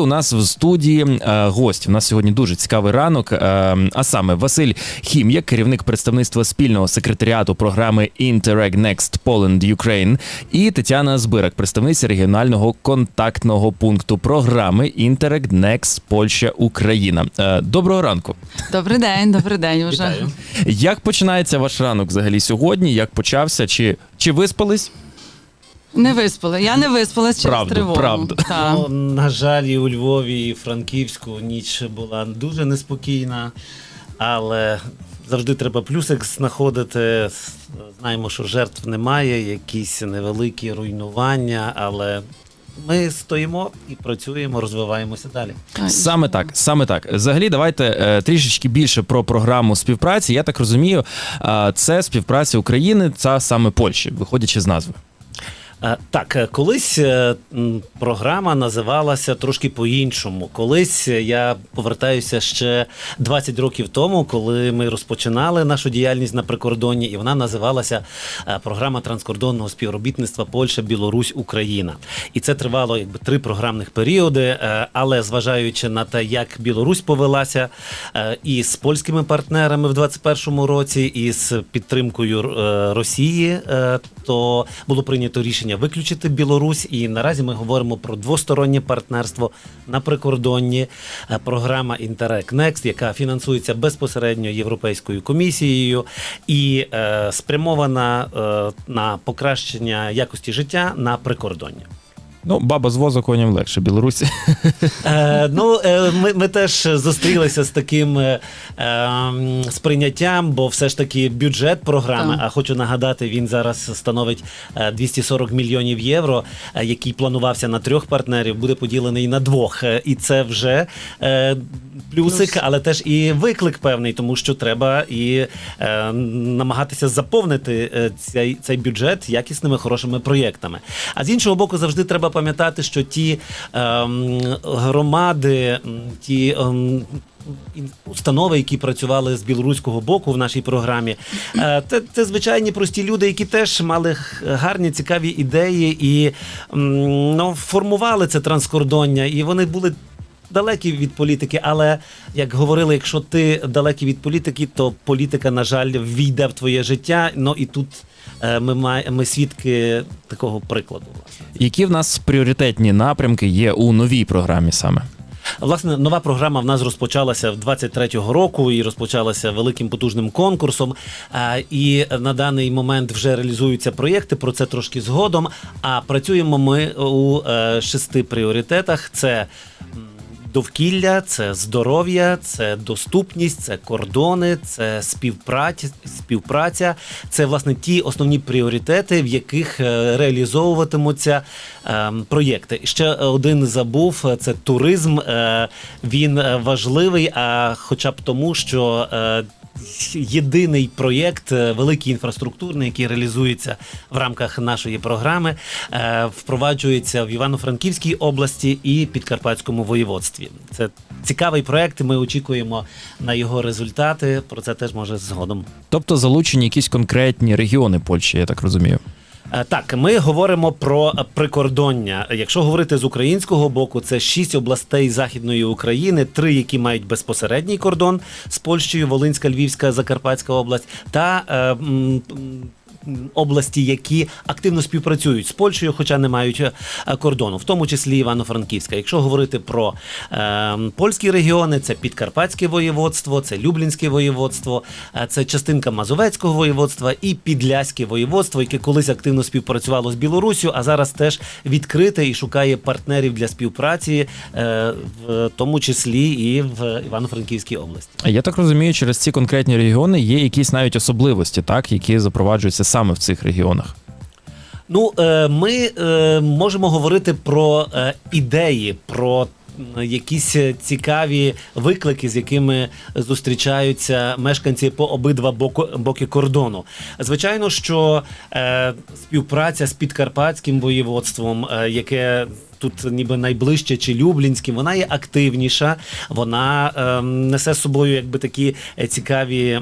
У нас в студії е, гость. У нас сьогодні дуже цікавий ранок. е, а саме Василь Хім'як, керівник представництва спільного секретаріату програми Interreg Next Poland Ukraine, і Тетяна Збирак, представниця регіонального контактного пункту програми Interreg Next Польща Україна. Е, доброго ранку. Добрий день, добрий день. Уже Вітаю. Як починається ваш ранок взагалі сьогодні? Як почався? Чи, чи виспались? Не виспали. Я не виспалась через Правду, тривогу. правду. Ну, на жаль, і у Львові, і Франківську ніч була дуже неспокійна, але завжди треба плюсик знаходити. Знаємо, що жертв немає, якісь невеликі руйнування, але ми стоїмо і працюємо, розвиваємося далі. Саме так, саме так. Взагалі, давайте е, трішечки більше про програму співпраці. Я так розумію, е, це співпраця України та саме Польщі, виходячи з назви. Е, Так, е, колись е, програма називалася трошки по-іншому. Колись я повертаюся ще 20 років тому, коли ми розпочинали нашу діяльність на прикордонні, і вона називалася програма транскордонного співробітництва Польща, Білорусь, Україна. І це тривало якби три програмних періоди. Але зважаючи на те, як Білорусь повелася і з польськими партнерами в 21-му році, і з підтримкою Росії, то було прийнято рішення виключити Білорусь. І наразі ми говоримо про двостороннє партнерство на прикордонні. Е, Програма Interreg Next, яка фінансується безпосередньо Європейською комісією і е, спрямована е, на покращення якості життя на прикордонні. Ну, баба з воза коням легше, Білорусі. Е, ну, е, ми, ми теж зустрілися з таким е, ем, сприйняттям, бо все ж таки бюджет програми, Так. а хочу нагадати, він зараз становить е, 240 мільйонів євро, е, який планувався на трьох партнерів, буде поділений на двох. Е, І це вже е, плюсик, Плюс. але теж і виклик певний, тому що треба і е, намагатися заповнити е, цей, цей бюджет якісними хорошими проєктами. А з іншого боку, завжди треба пам'ятати, що ті ем, громади, ті. ем, Установи, які працювали з білоруського боку в нашій програмі, е, це, це звичайні прості люди, які теж мали гарні цікаві ідеї і ну, формували це транскордоння, і вони були далекі від політики, але як говорили, якщо ти далекий від політики, то політика, на жаль, війде в твоє життя. Ну і тут ми має, ми свідки такого прикладу. Власне. Які в нас пріоритетні напрямки є у новій програмі саме? Власне, нова програма в нас розпочалася в 23-го року і розпочалася великим потужним конкурсом. Е, І на даний момент вже реалізуються проєкти. Про це трошки згодом. А працюємо ми у е, шести пріоритетах: це довкілля, це здоров'я, це доступність, це кордони, це співпраця, співпраця. Це власне ті основні пріоритети, в яких е, реалізовуватимуться ем, проєкти. Ще один забув: е, це туризм. Е, Він важливий, а хоча б тому, що. Єдиний проєкт, е, великий інфраструктурний, який реалізується в рамках нашої програми, е, впроваджується в Івано-Франківській області і Підкарпатському воєводстві. Це цікавий проєкт. Ми очікуємо на його результати. Про це теж може згодом. Тобто залучені якісь конкретні регіони Польщі, я так розумію. Е, Так, ми говоримо про прикордоння. Якщо говорити з українського боку, це шість областей Західної України, три, які мають безпосередній кордон з Польщею, Волинська, Львівська, Закарпатська область, та е, області, які активно співпрацюють з Польщею, хоча не мають е, кордону, в тому числі Івано-Франківська. Якщо говорити про е, польські регіони, це Підкарпатське воєводство, це Люблінське воєводство, е, це частинка Мазовецького воєводства і Підляське воєводство, яке колись активно співпрацювало з Білоруссю, а зараз теж відкрите і шукає партнерів для співпраці, е, в тому числі і в Івано-Франківській області. Я так розумію, через ці конкретні регіони є якісь навіть особливості, так, які запроваджуються саме в цих регіонах. Ну, е, ми е, можемо говорити про е, ідеї, про якісь цікаві виклики, з якими зустрічаються мешканці по обидва боки кордону. Звичайно, що співпраця з підкарпатським воєводством, яке тут ніби найближче чи Люблінським, вона є активніша, вона е, несе з собою якби такі цікаві.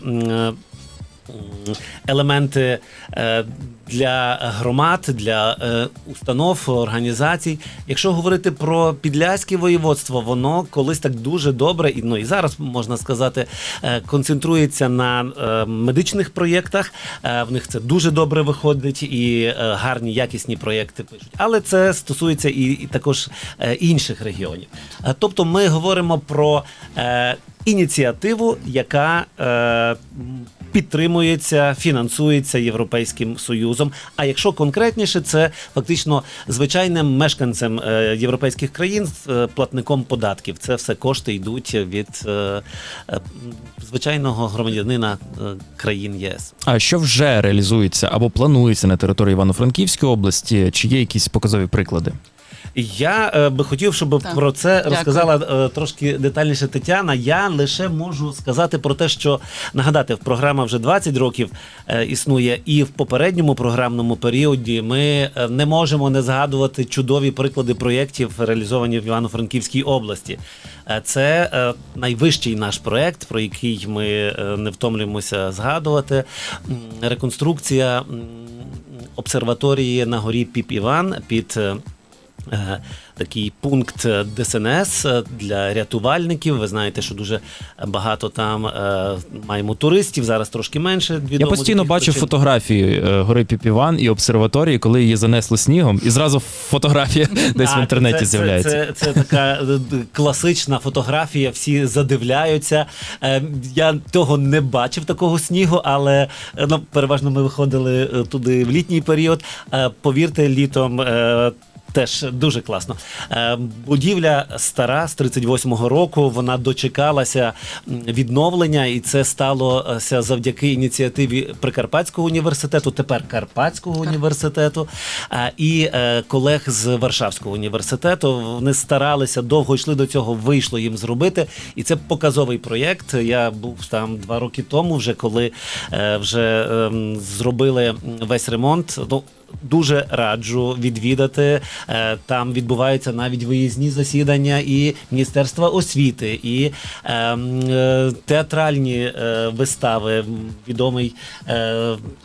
Елементи е, для громад, для е, установ, організацій. Якщо говорити про Підляське воєводство, воно колись так дуже добре, і ну і зараз можна сказати, е, концентрується на медичних проєктах. В них це дуже добре виходить і гарні якісні проєкти пишуть. Але це стосується і, і також інших регіонів. Тобто, ми говоримо про ініціативу, яка підтримується, фінансується Європейським Союзом. А якщо конкретніше, це фактично звичайним мешканцем е, європейських країн, е, платником податків. Це все кошти йдуть від е, звичайного громадянина країн ЄС. А що вже реалізується або планується на території Івано-Франківської області? Чи є якісь показові приклади? Я е, би хотів, щоб Так. про це Дякую. розказала е, трошки детальніше Тетяна. Я лише можу сказати про те, що нагадати, програма вже 20 років е, існує, і в попередньому програмному періоді ми е, не можемо не згадувати чудові приклади проєктів, реалізовані в Івано-Франківській області. Е, Це е, найвищий наш проєкт, про який ми е, не втомлюємося згадувати. Реконструкція обсерваторії на горі Піп Іван під. Е, Такий пункт ДСНС е, для рятувальників. Ви знаєте, що дуже багато там е, маємо туристів. Зараз трошки менше. Я відомо з постійно бачу причин. фотографії гори Піпіван і обсерваторії, коли її занесло снігом, і зразу фотографія десь в інтернеті це, з'являється. Це, це, це така класична фотографія. Всі задивляються. Я того не бачив такого снігу, але ну, переважно ми виходили туди в літній період. Повірте, літом. Теж дуже класно. Е, Будівля стара з 38-го року. Вона дочекалася відновлення, і це сталося завдяки ініціативі Прикарпатського університету, тепер Карпатського університету і е, колег з Варшавського університету. Вони старалися довго йшли до цього, вийшло їм зробити. І це показовий проєкт. Я був там два роки тому, вже коли е, вже ем, зробили весь ремонт. Ну, Дуже раджу відвідати. Е, Там відбуваються навіть виїзні засідання і Міністерства освіти, і ем, е, театральні е, вистави. Відомий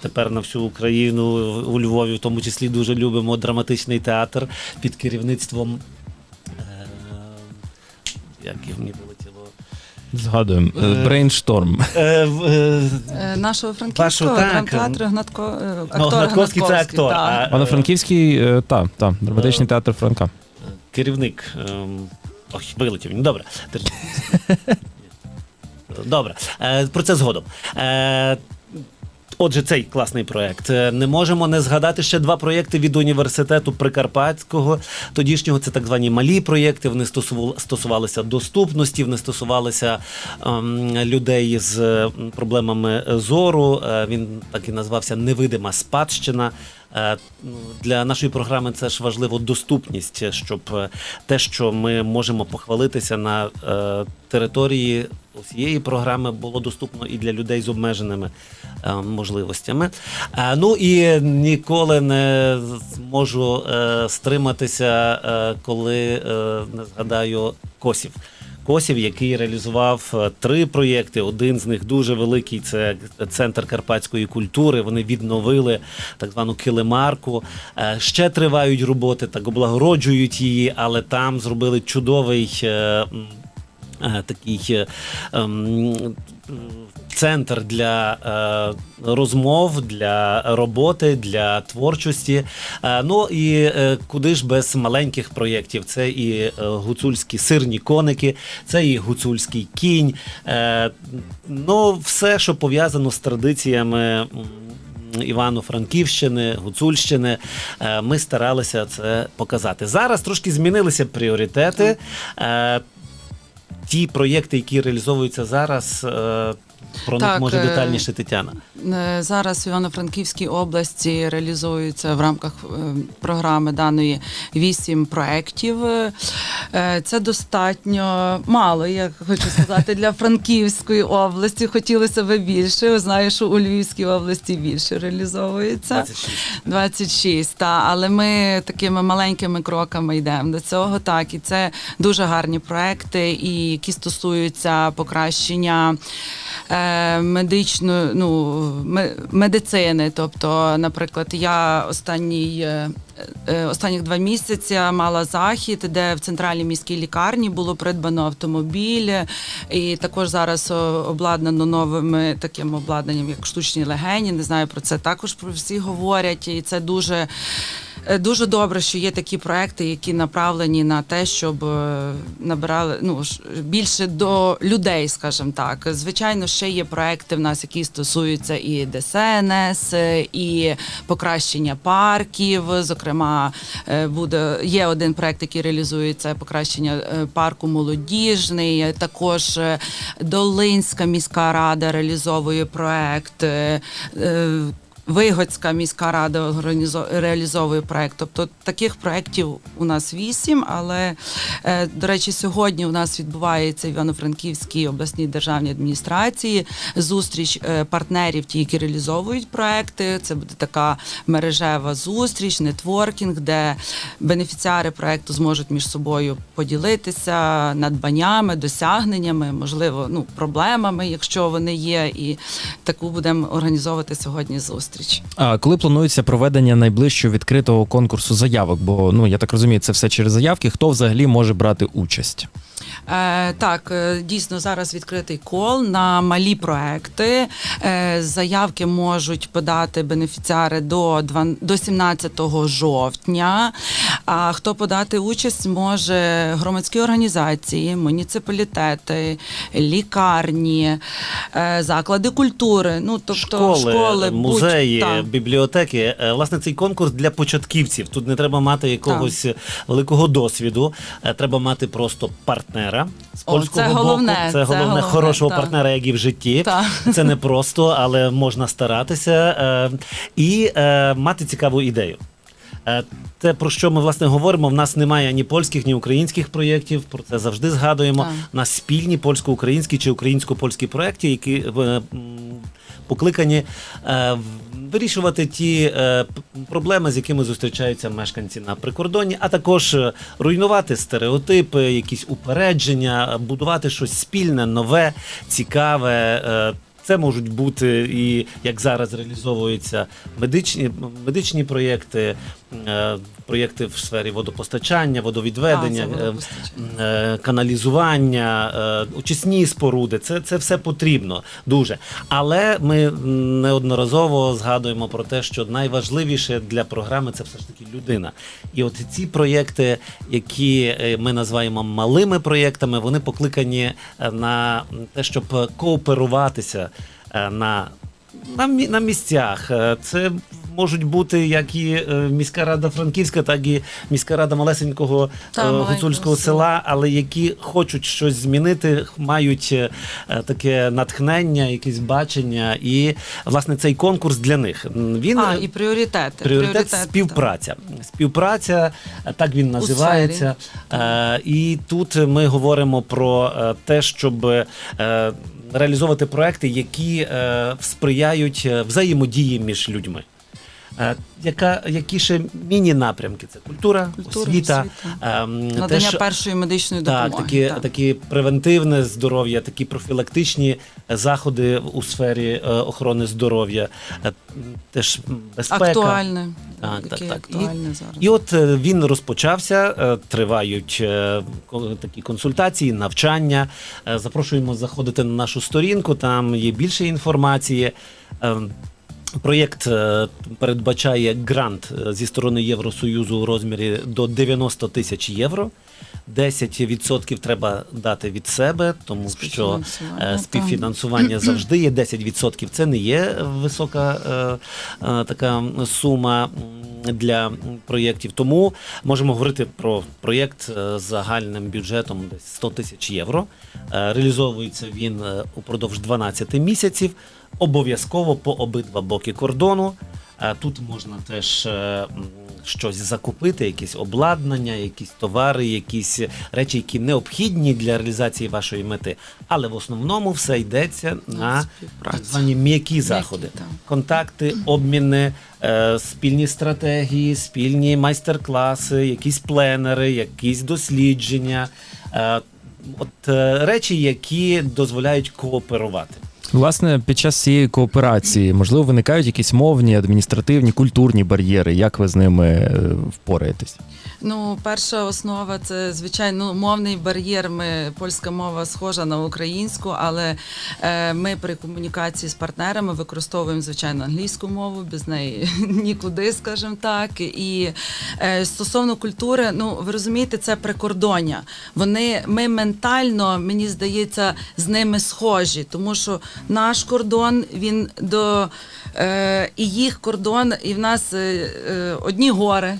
тепер на всю Україну у Львові, в тому числі дуже любимо драматичний театр під керівництвом. Як його мені вилетіло? Згадуємо. Е, Брейншторм. Е, в- е, Нашого франківського драмтеатру Гнатко, актор Ну, Гнатковський це актор, Івано-Франківський, е, та, та, драматичний театр Франка. керівник. Ох, Ой, вилетів. Добре. Добре. Про це згодом. Отже, цей класний проект. Е, Не можемо не згадати ще два проекти від університету Прикарпатського. Тодішнього це так звані малі проєкти. Вони стосувал- стосувалися доступності, вони стосувалися ем, людей з проблемами зору. Е, він так і назвався Невидима спадщина. Е, Для нашої програми це ж важливо доступність, щоб е, те, що ми можемо похвалитися на е, території усієї програми, було доступно і для людей з обмеженими можливостями. Ну і ніколи не зможу стриматися, коли не згадаю косів. Косів, який реалізував е, три проєкти. Один з них дуже великий. Це центр карпатської культури. Вони відновили так звану килимарку. Е, Ще тривають роботи, так облагороджують її, але там зробили чудовий. е, Такий ем, центр для е, розмов, для роботи, для творчості. Е, ну і е, куди ж без маленьких проєктів? Це і е, гуцульські сирні коники, це і гуцульський кінь. Е, ну, все, що пов'язано з традиціями. Івано-Франківщини, Гуцульщини. Е, Ми старалися це показати. Зараз трошки змінилися пріоритети. Е, Ті проєкти, які реалізовуються зараз, про них може е, детальніше Тетяна. Е, Зараз в Івано-Франківській області реалізуються в рамках е, програми даної вісім проєктів. Це достатньо мало, я хочу сказати, для Франківської області. Хотілося б більше. Знаю, що у Львівській області більше реалізовується. 26. 26, та, але ми такими маленькими кроками йдемо до цього. Так, і це дуже гарні проекти, і які стосуються покращення медичної ну, медицини. Тобто, наприклад, я останній. е, е, Останніх два місяці мала захід, де в центральній міській лікарні було придбано автомобіль, і також зараз обладнано новими таким обладнанням, як штучні легені. Не знаю про це також про всі говорять, і це дуже. Е, Дуже добре, що є такі проекти, які направлені на те, щоб е, набирали ну більше до людей, скажімо так. Звичайно, ще є проекти в нас, які стосуються і ДСНС, е, і покращення парків. Зокрема, буде є один проект, який реалізується покращення парку молодіжний. Також Долинська міська рада реалізовує проект. Вигодська міська рада реалізовує проект. Тобто таких проєктів у нас вісім. Але е, до речі, сьогодні у нас відбувається в Івано-Франківській обласній державній адміністрації зустріч е, партнерів, ті, які реалізовують проекти. Це буде така мережева зустріч, нетворкінг, де бенефіціари проекту зможуть між собою поділитися надбаннями, досягненнями, можливо, ну проблемами, якщо вони є, і таку будемо організовувати сьогодні зустріч. А коли планується проведення найближчого відкритого конкурсу заявок? Бо ну я так розумію, це все через заявки. Хто взагалі може брати участь? Е, так, е, дійсно зараз відкритий кол на малі проекти. Е, заявки можуть подати бенефіціари до, дван- до 17 жовтня. А хто подати участь може громадські організації, муніципалітети, лікарні, е, заклади культури. Ну тобто школи, школи музеї, будь- бібліотеки. Власне, цей конкурс для початківців. Тут не треба мати якогось великого досвіду. Треба мати просто партнера з О, польського це головне, боку. Це, це головне, головне, хорошого так. партнера, як і в житті. Так. Це не просто, але можна старатися е, і е, мати цікаву ідею. Е, Те, про що ми власне говоримо, в нас немає ні польських, ні українських проєктів. Про це завжди згадуємо. Так. У нас спільні польсько-українські чи українсько-польські проєкти, які е, покликані е, вирішувати ті е, проблеми, з якими зустрічаються мешканці на прикордоні, а також е, руйнувати стереотипи, якісь упередження, будувати щось спільне, нове, цікаве. е, Це можуть бути і як зараз реалізовуються медичні медичні проєкти, е, проєкти в сфері водопостачання, водовідведення, А, е, водопостачання. е, каналізування, е, очисні споруди. Це, це все потрібно дуже. Але ми неодноразово згадуємо про те, що найважливіше для програми це все ж таки людина. І от ці проєкти, які ми називаємо малими проєктами, вони покликані на те, щоб кооперуватися на на, на місцях. Це можуть бути як і е, міська рада Франківська, так і міська рада малесенького Та, е, гуцульського села. але які хочуть щось змінити, мають е, таке натхнення, якесь бачення. І власне цей конкурс для них. Він А, і пріоритети. Пріоритет так. співпраця. Співпраця, е, так він називається. І тут ми говоримо про те, щоб реалізовувати проекти, які сприяють взаємодії між людьми. Е, Яка, які ще міні-напрямки? Це культура, Культура, освіта, освіта. ем, Надання що- першої медичної так, допомоги. такі, так. такі превентивне здоров'я, такі профілактичні заходи у сфері е, охорони здоров'я, е, теж безпека. Актуальне. Так, так, так. І- зараз. І от він розпочався, тривають такі консультації, навчання. Запрошуємо заходити на нашу сторінку, там є більше інформації. Проєкт е, передбачає грант е, зі сторони Євросоюзу у розмірі до 90 тисяч євро. 10% треба дати від себе, тому що Співфінансування, е, співфінансування завжди є 10%. Це не є висока така сума для проєктів. Тому можемо говорити про проєкт е, з загальним бюджетом десь 100 тисяч євро. Е, Реалізовується він е, упродовж 12 місяців. Обов'язково по обидва боки кордону. Е, Тут можна теж е, щось закупити, якісь обладнання, якісь товари, якісь речі, які необхідні для реалізації вашої мети. Але в основному все йдеться на так звані м'які заходи. так. Контакти, обміни, е, спільні стратегії, спільні майстер-класи, якісь пленери, якісь дослідження. От речі, які дозволяють кооперувати. Власне, під час цієї кооперації можливо виникають якісь мовні, адміністративні, культурні бар'єри. Як ви з ними е, впораєтесь? Ну, перша основа це звичайно мовний бар'єр. Ми польська мова схожа на українську, але е, ми при комунікації з партнерами використовуємо звичайно англійську мову, без неї нікуди, скажімо так. І е, стосовно культури, ну ви розумієте, це прикордоння. Вони ми ментально, мені здається, з ними схожі, тому що наш кордон він до е, і їх кордон, і в нас е, е, одні гори.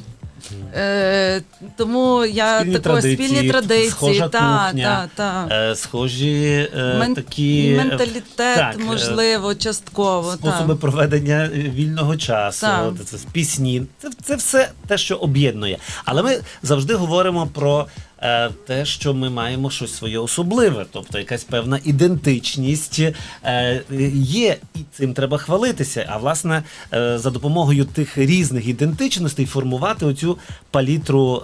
Е, тому я Спільні такої традиції, спільні традиції, схожа та, кухня, та, та. Е, схожі е, Мен- такі е, менталітет, так, е, можливо, частково. способи та. проведення вільного часу, от це пісні. Це, це все те, що об'єднує. Але ми завжди говоримо про. Е, Те, що ми маємо щось своє особливе, тобто якась певна ідентичність е, є, і цим треба хвалитися. А власне, е, за допомогою тих різних ідентичностей формувати оцю палітру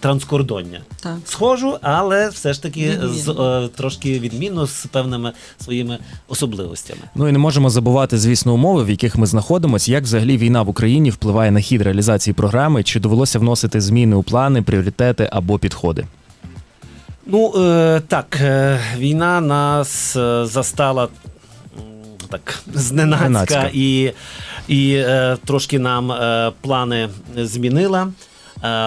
транскордоння. Так. Схожу, але все ж таки з, Відмінно. трошки відмінно з певними своїми особливостями. Ну і не можемо забувати, звісно, умови, в яких ми знаходимося. Як взагалі війна в Україні впливає на хід реалізації програми? Чи довелося вносити зміни у плани, пріоритети або підходи? Ну е, так, е, війна нас е, застала так зненацька, Зненацька. і, і е, трошки нам е, плани змінила.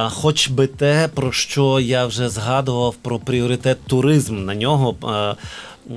Хоч би те, про що я вже згадував про пріоритет туризм. На нього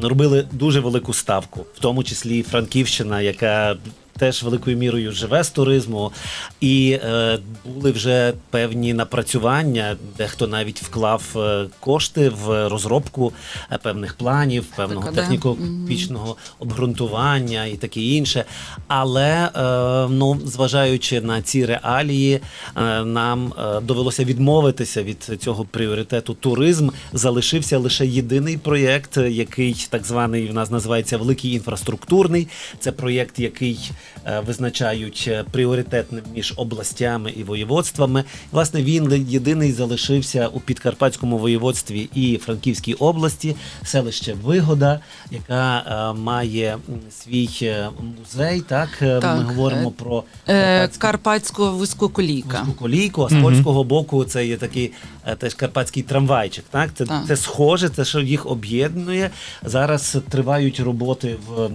робили дуже велику ставку, в тому числі і Франківщина, яка теж великою мірою живе з туризму, і е, були вже певні напрацювання, дехто навіть вклав е, кошти в розробку е, певних планів, певного ТКД. техніко-пічного обґрунтування і таке інше. Але е, ну, зважаючи на ці реалії, е, нам е, довелося відмовитися від цього пріоритету туризм. Залишився лише єдиний проєкт, який так званий в нас називається Великий інфраструктурний. Це проєкт, який визначають е, пріоритетним між областями і воєводствами. Власне, він єдиний залишився у Підкарпатському воєводстві і Франківській області, селище Вигода, яка е, має свій е, музей. Так, Е, Так, ми говоримо е, про Е, Карпатську Карпатську вузьку колійку, а з польського боку це є такий е, теж карпатський трамвайчик. Так, це, Так. це схоже, це що їх об'єднує. Зараз тривають роботи в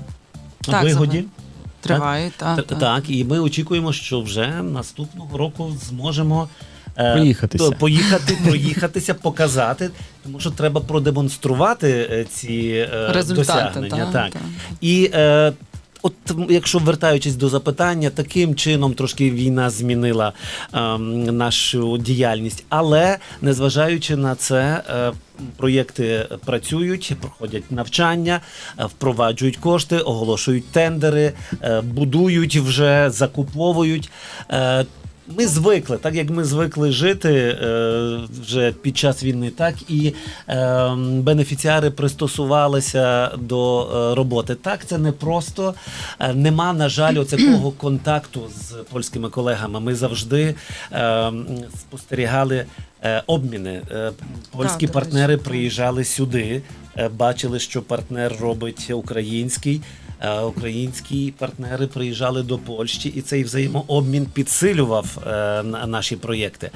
Так, вигоді. зага- Тривають, Та- так. так. так, і ми очікуємо, що вже наступного року зможемо. е, Проїхатися. поїхати, проїхатися, показати, тому що треба продемонструвати е, ці е, Результати, досягнення. та, так. та. І е, от якщо вертаючись до запитання, таким чином трошки війна змінила ем, нашу діяльність, але незважаючи на це. Е, Проєкти працюють, проходять навчання, е, впроваджують кошти, оголошують тендери, е, будують вже, закуповують. Ми звикли, так як ми звикли жити е, вже під час війни, так і е, бенефіціари пристосувалися до е, роботи. Так, це не просто. Е, нема, на жаль, оцякого контакту з польськими колегами. Ми завжди е, спостерігали е, обміни. Е, польські партнери приїжджали сюди, е, бачили, що партнер робить український. Е, Українські партнери приїжджали до Польщі, і цей взаємообмін підсилював е, наші проєкти.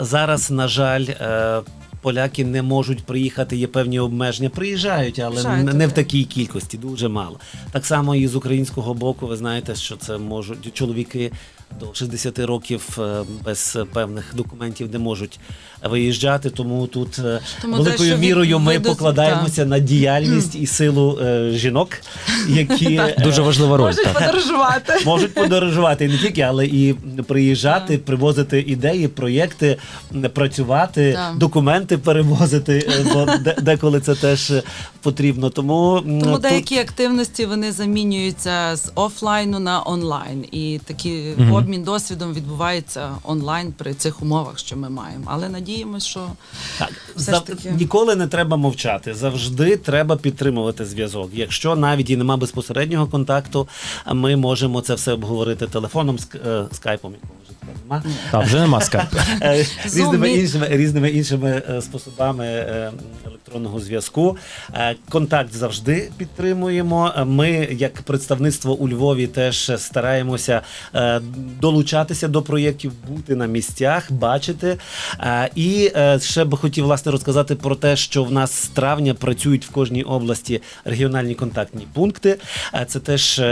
Зараз, на жаль, е, поляки не можуть приїхати, є певні обмеження. Приїжджають, але Приїжджають, не в такій кількості, дуже мало. Так само і з українського боку, ви знаєте, що це можуть чоловіки до 60 років е, без певних документів не можуть виїжджати. Тому тут е, Тому великою від- мірою ми видоз- покладаємося на діяльність і силу е, жінок, які е, Дуже важлива роль. Можуть подорожувати. можуть подорожувати і не тільки, але і приїжджати, привозити ідеї, проєкти, працювати, документи перевозити, бо де- деколи це теж потрібно. Тому, Тому тут- деякі активності вони замінюються з офлайну на онлайн, і Мгм. Обмін досвідом відбувається онлайн при цих умовах, що ми маємо. Але надіємося, що Так, Все зав- ж таки. ніколи не треба мовчати. Завжди треба підтримувати зв'язок. Якщо навіть і нема безпосереднього контакту, ми можемо це все обговорити телефоном, е, скайпом, як нема. Та вже нема скайпу. Е, різними іншими різними іншими е, способами е, електронного зв'язку. Контакт завжди підтримуємо. Ми, як представництво у Львові, теж стараємося долучатися до проєктів, бути на місцях, бачити. І ще би хотів власне розказати про те, що в нас з травня працюють в кожній області регіональні контактні пункти. Це теж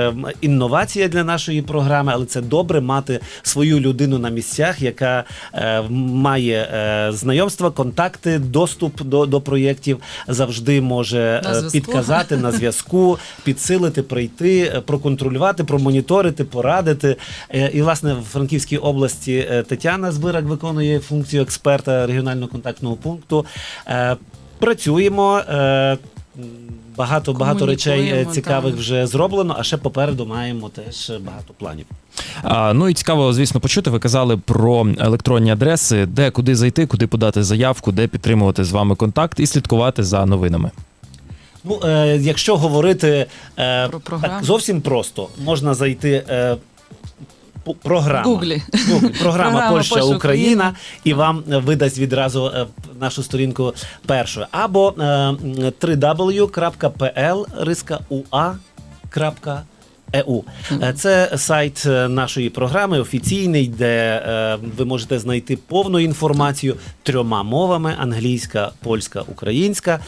інновація для нашої програми, але це добре мати свою людину на місцях, яка е, має е, знайомства, контакти, доступ до, до проєктів, завжди може На е, підказати на зв'язку, підсилити, прийти, е, проконтролювати, промоніторити, порадити. Е, І власне в Франківській області е, Тетяна Збирак виконує функцію експерта регіонального контактного пункту. Е, Працюємо. е, Багато багато речей е, цікавих так. вже зроблено, а ще попереду маємо теж багато планів. А, ну і цікаво, звісно, почути. Ви казали про електронні адреси, де куди зайти, куди подати заявку, де підтримувати з вами контакт і слідкувати за новинами. Ну, е, якщо говорити е, Про так, зовсім просто, можна зайти. Е, програма Гуглі. Гуглі. програма, Польща, Україна, і вам видасть відразу нашу сторінку першою. Або 3w.pl.ua.com Е, EU. Е, це сайт е, нашої програми офіційний, де ви можете знайти повну інформацію трьома мовами: англійська, польська, українська.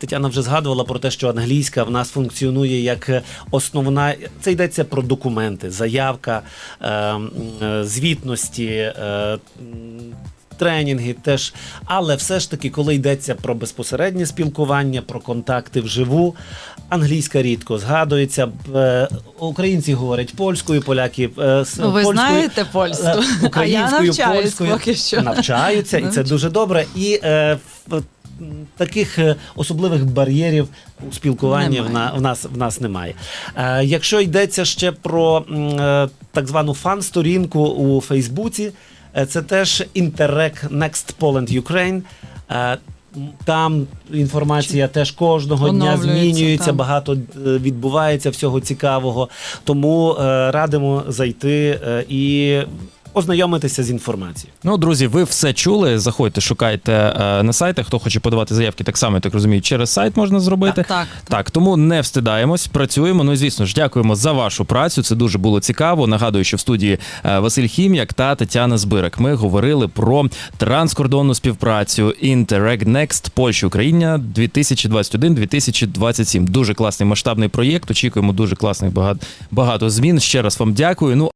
Тетяна вже згадувала про те, що англійська в нас функціонує як основна. Це йдеться про документи, заявка звітності. Тренінги теж, але все ж таки, коли йдеться про безпосереднє спілкування, про контакти вживу, англійська рідко згадується. Е, Українці говорять польською, поляки е, Ну, ви польською, знаєте польську, е, а я польською поки що. навчаються, і це дуже добре. І таких особливих бар'єрів у спілкуванні в, Немає. в нас в нас немає. Е, якщо йдеться ще про е, так звану фан-сторінку у Фейсбуці, це теж Interreg Next Poland Ukraine. Е, Там інформація теж кожного дня змінюється, там. багато е, відбувається всього цікавого. Тому е, радимо зайти е, і ознайомитися з інформацією. Ну, друзі, ви все чули. Заходьте, шукайте е, на сайтах. Хто хоче подавати заявки, так само я так розумію, через сайт можна зробити. Так, так. Так, тому не встидаємось, працюємо. Ну і звісно ж, дякуємо за вашу працю. Це дуже було цікаво. Нагадую, що в студії е, Василь Хім'як та Тетяна Збирак. Ми говорили про транскордонну співпрацю Interreg Next Польща Україна 2021-2027. Дуже класний масштабний проєкт. Очікуємо дуже класних багато, багато змін. Ще раз вам дякую. Ну